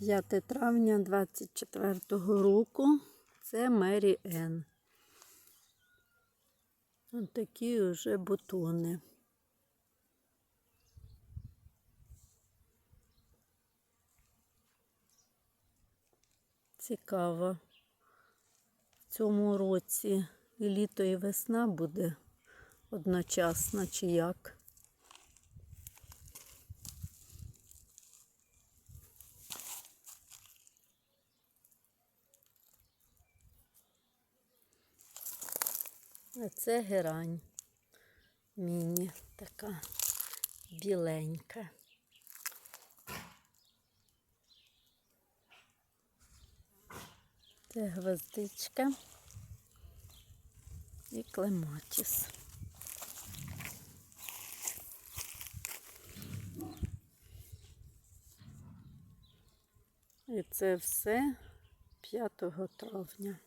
5 травня 24 року. Це Мері Енн. Ось такі вже бутони. Цікаво. В цьому році і літо, і весна буде одночасно, чи як. А це герань. Міні така біленька. Це гвоздичка і клематіс. І це все 5 травня.